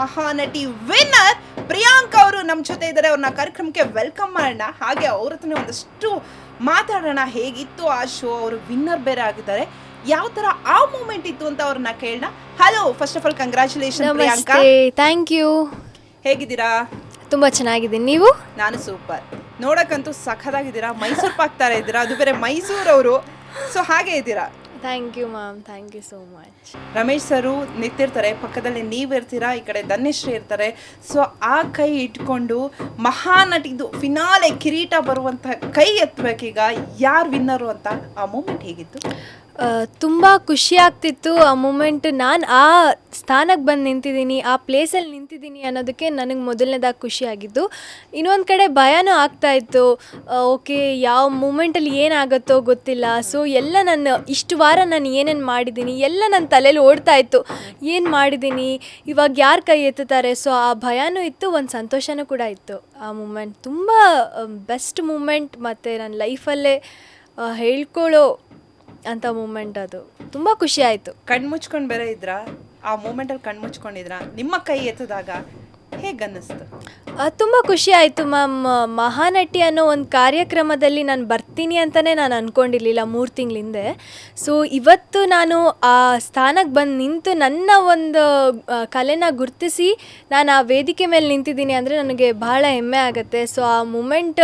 Mahanati winner Priyanka ಅವರು ನಮ್ಮ ಜೊತೆ ಇದ್ದಾರೆ. ಅವ್ರನ್ನ ಕಾರ್ಯಕ್ರಮಕ್ಕೆ ವೆಲ್ಕಮ್ ಮಾಡೋಣ. ಹಾಗೆ ಅವ್ರ ಹತ್ರನೇ ಒಂದಷ್ಟು ಮಾತಾಡೋಣ. ಹೇಗಿತ್ತು ಆ ಶೋ ಅವರು ವಿನ್ನರ್ ಬೇರೆ ಆಗಿದ್ದಾರೆ. ಯಾವ ತರ ಆ ಮೂಮೆಂಟ್ ಇತ್ತು ಅಂತ ಅವ್ರನ್ನ ಕೇಳೋಣ. Hello first of all congratulation Priyanka. Thank you ಹೇಗಿದ್ದೀರಾ? ತುಂಬಾ ಚೆನ್ನಾಗಿದ್ದೀನಿ. ನೀವು? ನಾನು ಸೂಪರ್ ನೋಡಕ್ಕಂತೂ ಸಖತ್ತಾಗಿದ್ದೀರಾ? ಮೈಸೂರು ಪಾಕ್ ತರ ಇದ್ದೀರಾ? ಅದು ಬೇರೆ ಮೈಸೂರವರು. ಸೊ ಹಾಗೆ ಇದ್ದೀರಾ? Thank you ma'am thank you so much Ramesh sir ನಿಂತಿರ್ತಾರೆ ಪಕ್ಕದಲ್ಲಿ ನೀವಿರ್ತೀರಾ ಈ ಕಡೆ ಧನ್ಯಶ್ರೀ ಇರ್ತಾರೆ. ಸೊ ಆ ಕೈ ಇಟ್ಕೊಂಡು ಮಹಾನಟಿದು ಫಿನಾಲೆ ಕಿರೀಟ ಬರುವಂತಹ ಕೈ ಎತ್ತಬೇಕೀಗ ಯಾರು ವಿನ್ನರು ಅಂತ ಆ ಮೂಮೆಂಟ್ ಹೇಗಿತ್ತು? ತುಂಬ ಖುಷಿ ಆಗ್ತಿತ್ತು ಆ ಮೂಮೆಂಟ್ ನಾನು ಆ ಸ್ಥಾನಕ್ಕೆ ಬಂದು ನಿಂತಿದ್ದೀನಿ, ಆ ಪ್ಲೇಸಲ್ಲಿ ನಿಂತಿದ್ದೀನಿ ಅನ್ನೋದಕ್ಕೆ ನನಗೆ ಮೊದಲನೇದಾಗಿ ಖುಷಿ ಆಗಿದ್ದು. ಇನ್ನೊಂದು ಕಡೆ ಭಯನೂ ಆಗ್ತಾ ಇತ್ತು. ಓಕೆ ಯಾವ ಮೂಮೆಂಟಲ್ಲಿ ಏನಾಗುತ್ತೋ ಗೊತ್ತಿಲ್ಲ. ಸೊ ಎಲ್ಲ ನಾನು ಇಷ್ಟು ವಾರ ನಾನು ಏನೇನು ಮಾಡಿದ್ದೀನಿ, ಎಲ್ಲ ನನ್ನ ತಲೆಯಲ್ಲಿ ಓಡ್ತಾ ಇತ್ತು. ಏನು ಮಾಡಿದ್ದೀನಿ? ಇವಾಗ ಯಾರು ಕೈ ಎತ್ತುತ್ತಾರೆ? ಸೊ ಆ ಭಯನೂ ಇತ್ತು, ಒಂದು ಸಂತೋಷನೂ ಕೂಡ ಇತ್ತು. ಆ ಮೂಮೆಂಟ್ ತುಂಬ ಬೆಸ್ಟ್ ಮೂಮೆಂಟ್ ಮತ್ತು ನನ್ನ ಲೈಫಲ್ಲೇ ಹೇಳ್ಕೊಳ್ಳೋ ಅಂಥ ಮೂಮೆಂಟ್ ಅದು. ತುಂಬ ಖುಷಿ ಆಯಿತು. ಕಣ್ ಮುಚ್ಕೊಂಡು ಬೇರೆ ಇದ್ರಾ? ಆ ಮೂಮೆಂಟಲ್ಲಿ ಕಣ್ ಮುಚ್ಕೊಂಡಿದ್ರ? ನಿಮ್ಮ ಕೈ ಎತ್ತದಾಗ ಹೇಗೆ ಅನ್ನಿಸ್ತು? ತುಂಬ ಖುಷಿ ಆಯಿತು ಮ್ಯಾಮ್. ಮಹಾನಟಿ ಅನ್ನೋ ಒಂದು ಕಾರ್ಯಕ್ರಮದಲ್ಲಿ ನಾನು ಬರ್ತೀನಿ ಅಂತಲೇ ನಾನು ಅಂದ್ಕೊಂಡಿರಲಿಲ್ಲ ಮೂರು ತಿಂಗಳ ಹಿಂದೆ ಸೊ ಇವತ್ತು ನಾನು ಆ ಸ್ಥಾನಕ್ಕೆ ಬಂದು ನಿಂತು ನನ್ನ ಒಂದು ಆ, ಕಲೆನ ಗುರುತಿಸಿ ನಾನು ಆ ವೇದಿಕೆ ಮೇಲೆ ನಿಂತಿದ್ದೀನಿ ಅಂದರೆ ನನಗೆ ಬಹಳ ಹೆಮ್ಮೆ ಆಗುತ್ತೆ. ಸೊ ಆ ಮೂಮೆಂಟ್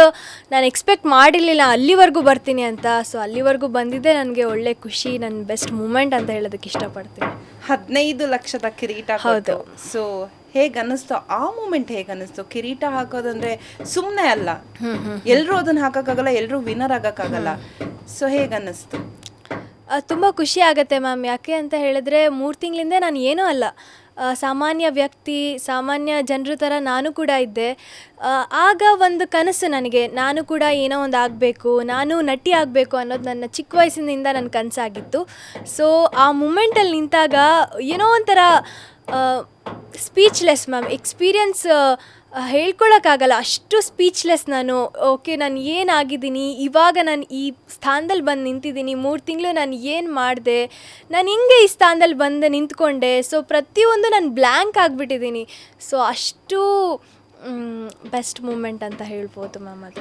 ನಾನು ಎಕ್ಸ್ಪೆಕ್ಟ್ ಮಾಡಿರಲಿಲ್ಲ ಅಲ್ಲಿವರೆಗೂ ಬರ್ತೀನಿ ಅಂತ. ಸೊ ಅಲ್ಲಿವರೆಗೂ ಬಂದಿದ್ದೆ ನನಗೆ ಒಳ್ಳೆ ಖುಷಿ ನನ್ನ ಬೆಸ್ಟ್ ಮೂಮೆಂಟ್ ಅಂತ ಹೇಳೋದಕ್ಕೆ ಇಷ್ಟಪಡ್ತೀನಿ. ಹದಿನೈದು ಲಕ್ಷದ ಕಿರೀಟ ಹೌದು. ಸೊ ಹೇಗೆ ಅನಿಸ್ತು ಆ ಮೂಮೆಂಟ್ ಹೇಗೆ ಅನ್ನಿಸ್ತು ಕಿರೀಟ ಹಾಕೋದಂದ್ರೆ ಸುಮ್ಮನೆ ಅಲ್ಲ. ಎಲ್ಲರೂ ಅದನ್ನ ಹಾಕೋಕ್ಕಾಗಲ್ಲ ಎಲ್ಲರೂ ವಿನ್ನರ್ ಆಗೋಕ್ಕಾಗಲ್ಲ. ಸೊ ಹೇಗೆ ಅನ್ನಿಸ್ತು ತುಂಬ ಖುಷಿ ಆಗುತ್ತೆ ಮ್ಯಾಮ್. ಯಾಕೆ ಅಂತ ಹೇಳಿದ್ರೆ ಮೂರು ತಿಂಗಳಿಂದ ನಾನು ಏನೂ ಅಲ್ಲ. ಸಾಮಾನ್ಯ ವ್ಯಕ್ತಿ ಸಾಮಾನ್ಯ ಜನರ ಥರ ನಾನು ಕೂಡ ಇದ್ದೆ. ಆಗ ಒಂದು ಕನಸು ನನಗೆ. ನಾನು ಕೂಡ ಏನೋ ಒಂದು ಆಗಬೇಕು ನಾನು ನಟಿ ಆಗಬೇಕು ಅನ್ನೋದು ನನ್ನ ಚಿಕ್ಕ ವಯಸ್ಸಿನಿಂದ ನನ್ನ ಕನಸಾಗಿತ್ತು. ಸೊ ಆ ಮೂಮೆಂಟಲ್ಲಿ ನಿಂತಾಗ ಏನೋ ಒಂಥರ ಸ್ಪೀಚ್ಲೆಸ್ ಮ್ಯಾಮ್ ಎಕ್ಸ್ಪೀರಿಯನ್ಸ್ ಹೇಳ್ಕೊಳಕ್ಕಾಗಲ್ಲ. ಅಷ್ಟು ಸ್ಪೀಚ್ಲೆಸ್ ನಾನು. ಓಕೆ ನಾನು ಏನಾಗಿದ್ದೀನಿ? ಇವಾಗ ನಾನು ಈ ಸ್ಥಾನದಲ್ಲಿ ಬಂದು ನಿಂತಿದ್ದೀನಿ. ಮೂರು ತಿಂಗಳು ನಾನು ಏನು ಮಾಡಿದೆ? ನಾನು ಹಿಂಗೆ ಈ ಸ್ಥಾನದಲ್ಲಿ ಬಂದು ನಿಂತ್ಕೊಂಡೆ. ಸೊ ಪ್ರತಿಯೊಂದು ನಾನು ಬ್ಲ್ಯಾಂಕ್ ಆಗಿಬಿಟ್ಟಿದ್ದೀನಿ. ಸೊ ಅಷ್ಟು ಬೆಸ್ಟ್ ಮೂಮೆಂಟ್ ಅಂತ ಹೇಳ್ಬೋದು ಮ್ಯಾಮ್ ಅದು.